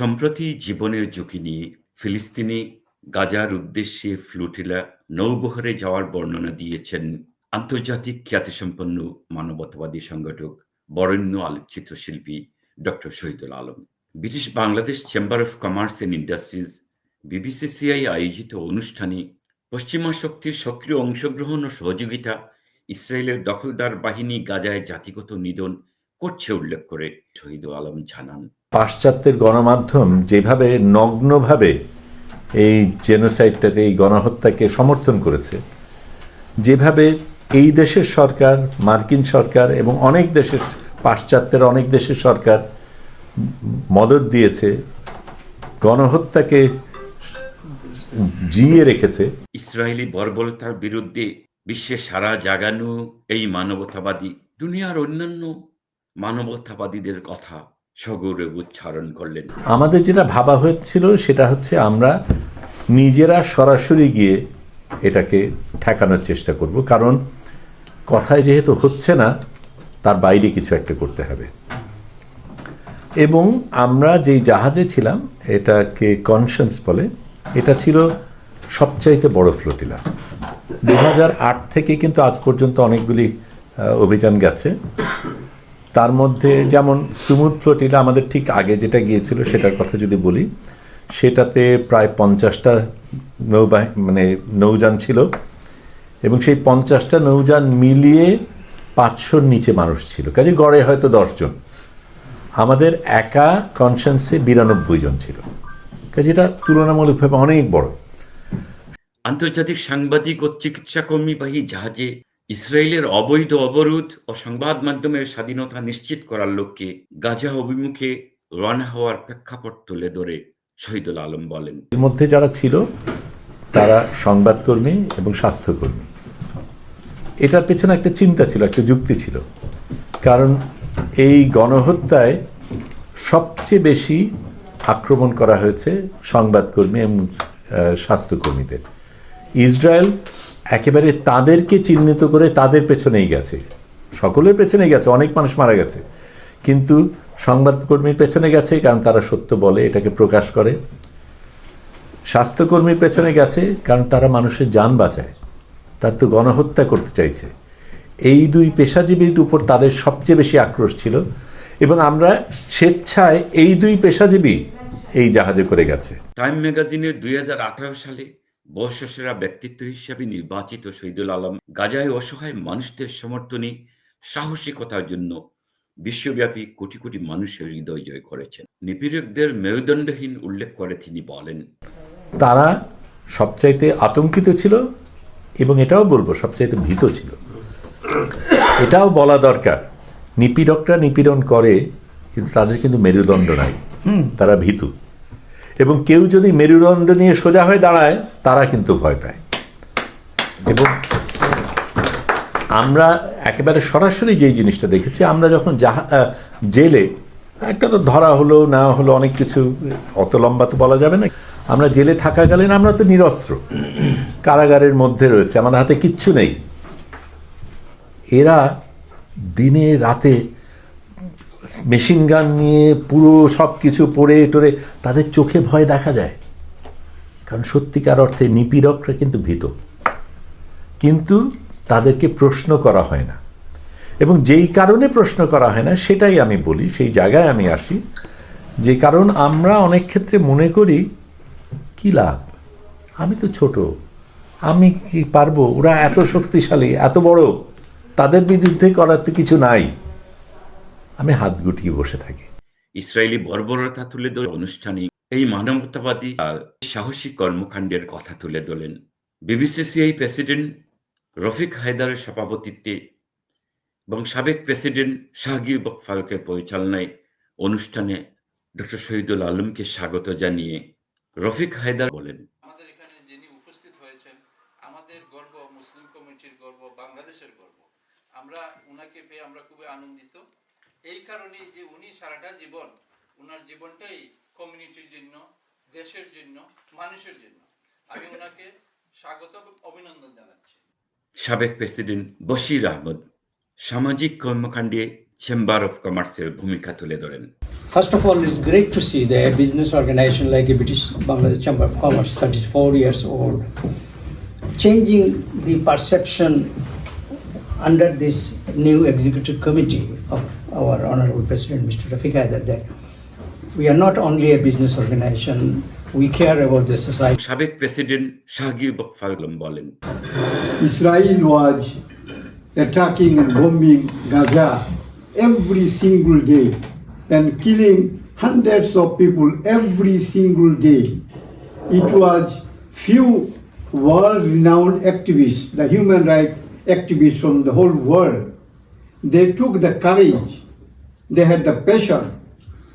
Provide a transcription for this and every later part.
সম্প্রতি জীবনের ঝুঁকি নিয়ে ফিলিস্তিনি গাজার উদ্দেশ্যে ফ্লুটিলা নৌবহরে যাওয়ার বর্ণনা দিয়েছেন আন্তর্জাতিক খ্যাতিসম্পন্ন মানবতাবাদী সংগঠক, বরেণ্য আলোকচিত্র শিল্পী doctor Shahidul Alam. British Bangladesh chamber of commerce and industries B B C C I আয়োজিত অনুষ্ঠানে পশ্চিমা শক্তির সক্রিয় অংশগ্রহণ ও সহযোগিতা ইসরায়েলের দখলদার বাহিনী গাজায় জাতিগত নিধন করছে উল্লেখ করে শহীদুল আলম জানান। পাশ্চাত্যের গণমাধ্যম যেভাবে নগ্নভাবে এই জেনোসাইডটাকে এই গণহত্যাকে সমর্থন করেছে, যেভাবে এই দেশের সরকার, মার্কিন সরকার এবং অনেক দেশের পাশ্চাত্যের অনেক দেশের সরকার মদত দিয়েছে, গণহত্যাকে জিয়ে রেখেছে। ইসরায়েলি বর্বরতার বিরুদ্ধে বিশ্বে সারা জাগানো এই মানবতাবাদী, দুনিয়ার অন্যান্য মানবতাবাদীদের কথা সগৌরবে উচ্চারণ করলেন। আমাদের যেটা ভাবা হয়েছিল সেটা হচ্ছে আমরা নিজেরা সরাসরি গিয়ে এটাকে ঠেকানোর চেষ্টা করব। কারণ কথায় যেহেতু হচ্ছে না, তার বাইরে কিছু একটা করতে হবে। এবং আমরা যেই জাহাজে ছিলাম, এটাকে কনসেন্স বলে, এটা ছিল সবচাইতে বড় ফ্লোটিলা। দু থেকে কিন্তু আজ পর্যন্ত অনেকগুলি অভিযান গেছে। তার মধ্যে যেমন সুমুদ ফ্লোটিলা আমাদের ঠিক আগে যেটা গিয়েছিল সেটার কথা যদি বলি, সেটাতে প্রায় পঞ্চাশটা নৌবাহি মানে নৌযান ছিল এবং সেই পঞ্চাশটা নৌযান মিলিয়ে পাঁচশোর নিচে মানুষ ছিল। কাজে গড়ে হয়তো দশজন। আমাদের একা কনসেন্সে বিরানব্বই জন ছিল। কাজে এটা তুলনামূলকভাবে অনেক বড়। আন্তর্জাতিক সাংবাদিক ও চিকিৎসা কর্মীবাহী জাহাজে ইসরায়েলের অবৈধ অবরোধ ও সংবাদ মাধ্যমের স্বাধীনতা নিশ্চিত করার লক্ষ্যে গাজা অভিমুখে রওনা হওয়ার প্রেক্ষাপট তুলে ধরে শহীদুল আলম বলেন। এর মধ্যে যারা ছিল, তারা সংবাদকর্মী এবং স্বাস্থ্যকর্মী। এটার পেছনে একটা চিন্তা ছিল, একটা যুক্তি ছিল। কারণ এই গণহত্যায় সবচেয়ে বেশি আক্রমণ করা হয়েছে সংবাদকর্মী এবং স্বাস্থ্যকর্মীদের। ইসরায়েল একেবারে তাদেরকে চিহ্নিত করে তাদের পেছনেই গেছে। সকলের পেছনেই গেছে, অনেক মানুষ মারা গেছে। কিন্তু সংবাদকর্মীর পেছনে গেছে কারণ তারা সত্য বলে, এটাকে প্রকাশ করে। স্বাস্থ্যকর্মীর পেছনে গেছে কারণ তারা মানুষের যান বাঁচায়। তার তো গণহত্যা করতে চাইছে। এই দুই পেশাজীবীর উপর তাদের সবচেয়ে বেশি আক্রোশ ছিল এবং আমরা স্বেচ্ছায় এই দুই পেশাজীবী এই জাহাজে করে গেছে। টাইম ম্যাগাজিনের দুই হাজার আঠারো সালে বর্ষসেরা ব্যক্তিত্ব হিসেবে নির্বাচিত শহীদুল আলম গাজায় অসহায় মানুষদের সমর্থনে সাহসিকতার জন্য বিশ্বব্যাপী কোটি কোটি মানুষের হৃদয় জয় করেছেন। নিপীড়কদের মেরুদণ্ডহীন উল্লেখ করে তিনি বলেন তারা সবচাইতে আতঙ্কিত ছিল এবং এটাও বলব সবচাইতে ভীত ছিল। এটাও বলা দরকার নিপীড়করা নিপীড়ন করে কিন্তু তাদের কিন্তু মেরুদণ্ড নাই। তারা ভীতু। এবং কেউ যদি মেরুদণ্ড নিয়ে সোজা হয়ে দাঁড়ায়, তারা কিন্তু ভয় পায়। এবং আমরা একেবারে সরাসরি যেই জিনিসটা দেখেছি, আমরা যখন জেলে, একটা তো ধরা হলো, না হলো, অনেক কিছু, অত লম্বা তো বলা যাবে না, আমরা জেলে থাকাকালীন আমরা তো নিরস্ত্র। কারাগারের মধ্যে রয়েছে, আমাদের হাতে কিচ্ছু নেই। এরা দিনে, রাতে মেশিন গান নিয়ে পুরো সব কিছু পড়ে টরে তাদের চোখে ভয় দেখা যায়। কারণ সত্যিকার অর্থে নিপীড়করা কিন্তু ভীত। কিন্তু তাদেরকে প্রশ্ন করা হয় না। এবং যেই কারণে প্রশ্ন করা হয় না, সেটাই আমি বলি, সেই জায়গায় আমি আসি যে কারণ আমরা অনেক ক্ষেত্রে মনে করি, কি লাভ? আমি তো ছোট। আমি কি পারব? ওরা এত শক্তিশালী, এত বড়। তাদের বিরুদ্ধে করার তো কিছু নাই। আমি হাত গুটিয়ে বসে থাকি। ইসরায়েলি বর্বরতা তুলে ধরে অনুষ্ঠানে এই মানবতাবাদী আর সাহসী কর্মকাণ্ডের কথা তুলে ধরলেন বিবিসিসিআই প্রেসিডেন্ট রফিক হায়দারের সভাপতিত্বে এবং সাবেক প্রেসিডেন্ট শাহগির ফারুকের পরিচালনায় অনুষ্ঠানে ডক্টর শহীদুল আলমকে স্বাগত জানিয়ে রফিক হায়দার বলেন আমাদের এখানে যিনি উপস্থিত হয়েছেন আমাদের গর্ব মুসলিম কমিটির গর্ব বাংলাদেশের গর্ব। আমরা উনাকে পেয়ে আমরা খুবই আনন্দিত। এই কারণেই যে উনি সারাটা জীবন উনার জীবনটাই কমিউনিটির জন্য দেশের জন্য মানুষের জন্য আমি ওনাকে স্বাগত অভিনন্দন জানাচ্ছি সাবেক প্রেসিডেন্ট বশির আহমদ সামাজিক কর্মকাণ্ডে চেম্বার অফ কমার্সের ভূমিকা তুলে ধরেন First of all, it's great to see the business organization like a British Bangladesh Chamber of Commerce, 34 years old, changing the perception under this new executive committee of our honorable president, Mr. Rafiq Haider, that we are not only a business organization, we care about the society. সাবেক president Shahgir বকফালম বলেন Israel was attacking and bombing Gaza every single day and killing hundreds of people every single day. It was few world-renowned activists, the human rights activists from the whole world. They took the courage, they had the passion,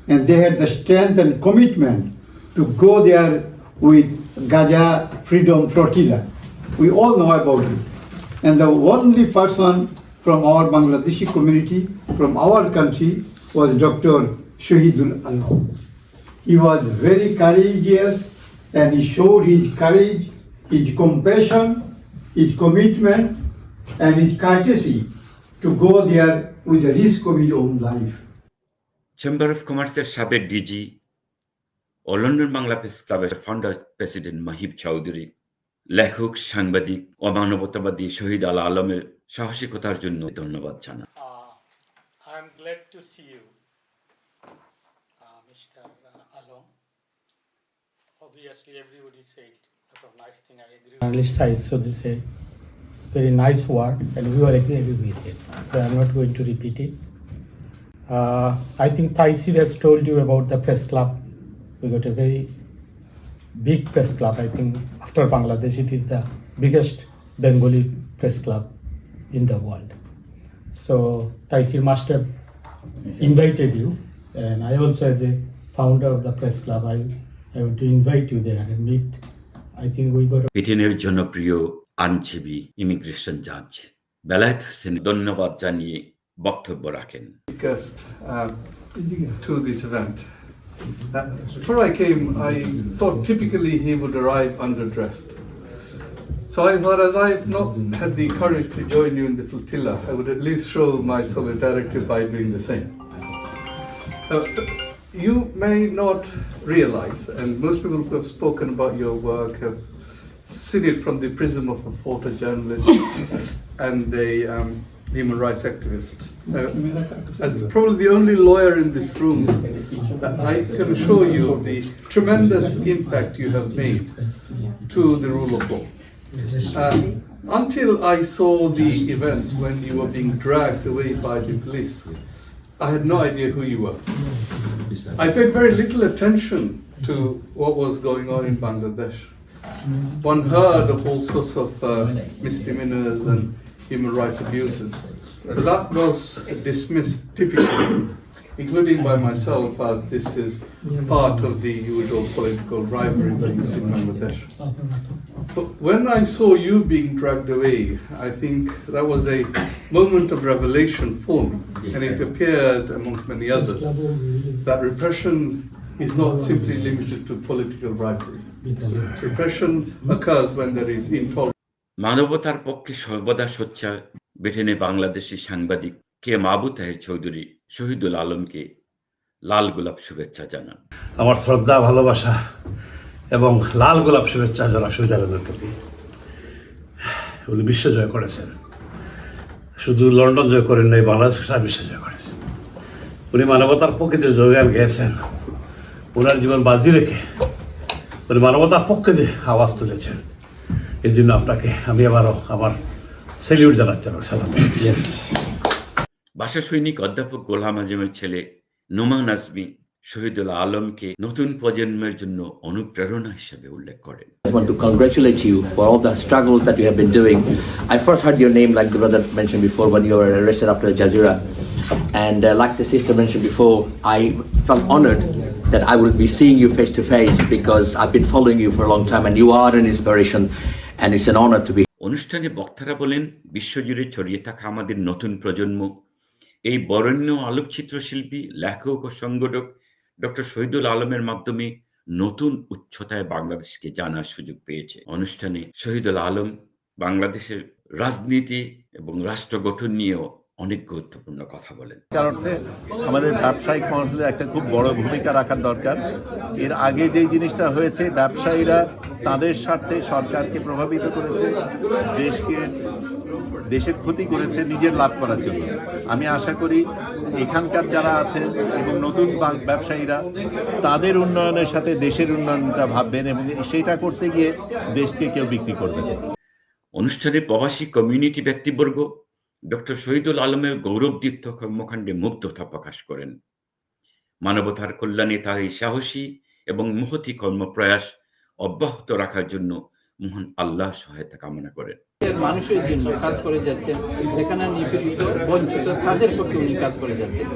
and they had the strength and commitment to go there with Gaza Freedom Flotilla. We all know about it. And the only person from our Bangladeshi community, from our country, was Dr. Shahidul Alam. He was very courageous and he showed his courage, his compassion, his commitment, and his courtesy to go there with the risk of his own life. Chamber of কমার্সের সাবেক DG ও London Bangla press ক্লাবের founder president Mahib Chowdhury লেখক সাংবাদিক ও মানবতাবাদী শহীদ আল আলমের সাহসিকতার জন্য ধন্যবাদ জানান Uh, I'm glad to see you, uh, Mr. Obviously, everybody said a lot of nice thing. I agree. Journalist side, so they said very nice word, and we all agree with it. So I'm not going to repeat it. Uh, I think Taisir has told you about the press club. We got a very big press club. I think after Bangladesh, it is the biggest Bengali press club in the world. So Taisir must have invited you, and I also, as a founder of the press club, I, I want to invite you there and meet. I think we got a ব্রিটেনের জনপ্রিয় আইনজীবী immigration জাজ বেলায়েত হোসেন ধন্যবাদ জানিয়ে বক্তব্য রাখেন guest uh, to this event. Uh, before I came, I thought typically he would arrive underdressed. So I thought, as I've not had the courage to join you in the flotilla, I would at least show my solidarity by doing the same. Uh, you may not realize, and most people who have spoken about your work have seen it from the prism of a photojournalist and a um, human rights activist. Uh, as probably the only lawyer in this room, I can assure you the tremendous impact you have made to the rule of law. Uh, until I saw the events when you were being dragged away by the police, I had no idea who you were. I paid very little attention to what was going on in Bangladesh. One heard of all sorts of uh, misdemeanors and human rights abuses. That was dismissed typically, including by myself, as this is part of the usual political rivalries in Bangladesh. But when I saw you being dragged away, I think that was a moment of revelation for me, and it appeared amongst many others that repression is not simply limited to political rivalry. Repression occurs when there is intolerance. মানবতার পক্ষে সর্বদা সোচ্চার ব্রিটেনে বাংলাদেশি সাংবাদিক কে মাবু তাহের চৌধুরী শহীদুল আলমকে। লাল গোলাপ শুভেচ্ছা জানান। আমার শ্রদ্ধা, ভালোবাসা এবং লাল গোলাপ শুভেচ্ছা যারা শহীদ আলমের প্রতি। উনি বিশ্ব জয় করেছেন। শুধু লন্ডন জয় করেন নাই, বাংলাদেশ সারা বিশ্ব জয় করেছেন। উনি মানবতার পক্ষে যে যোগান গেছেন ওনার জীবন বাজি রেখে উনি মানবতার পক্ষে যে আওয়াজ তুলেছেন। এর জন্য আপনাকে আমি আবারও আমার সেলিউট জানাচ্ছি আমার সালাম ভাষা সৈনিক অধ্যাপক গোলাম আজমের ছেলে নোমান আজমি শহীদুল আলমকে নতুন প্রজন্মের জন্য অনুপ্রেরণা হিসেবে উল্লেখ করেন I want to congratulate you for all the struggles that you have been doing. I first heard your name, like the brother mentioned before, when you were arrested after Jazeera. And uh, like the sister mentioned before, I felt honored that I will be seeing you face to face because I've been following you for a long time and you are an inspiration অনুষ্ঠানে বক্তারা বলেন, বিশ্বজুড়ে ছড়িয়ে থাকা আমাদের নতুন প্রজন্ম, এই বরণ্য আলোকচিত্র শিল্পী লেখক ও সংগঠক ডক্টর শহীদুল আলমের মাধ্যমে নতুন উচ্চতায় বাংলাদেশকে জানার সুযোগ পেয়েছে। অনুষ্ঠানে শহীদুল আলম বাংলাদেশের রাজনীতি এবং রাষ্ট্র গঠন নিয়েও অনেক গুরুত্বপূর্ণ কথা বলেন। তার অর্থে আমাদের ব্যবসায়িক মহলে একটা খুব বড় ভূমিকা রাখার দরকার। এর আগে যেই জিনিসটা হয়েছে ব্যবসায়ীরা তাদের স্বার্থে সরকারকে প্রভাবিত করেছে দেশকে দেশের ক্ষতি করেছে নিজের লাভ করার জন্য। আমি আশা করি এখানকার যারা আছেন এবং নতুন ব্যবসায়ীরা তাদের উন্নয়নের সাথে দেশের উন্নয়নটা ভাববেন এবং সেটা করতে গিয়ে দেশকে কেউ বিক্রি করবে অনুষ্ঠানে প্রবাসী কমিউনিটি ব্যক্তিবর্গ ডক্টর শহীদুল আলমের গৌরবদীপ্ত কর্মকাণ্ডে মুগ্ধতা প্রকাশ করেন। মানবতার কল্যাণে তার এই সাহসী এবং মহতি কর্মপ্রয়াস অব্যাহত রাখার জন্য মোহন আল্লাহ সহায়তা কামনা করেন। মানুষের জন্য কাজ করে যাচ্ছেন, যেখানে নিপীড়িত, বঞ্চিত, তাদের পক্ষে উনি কাজ করে যাচ্ছেন।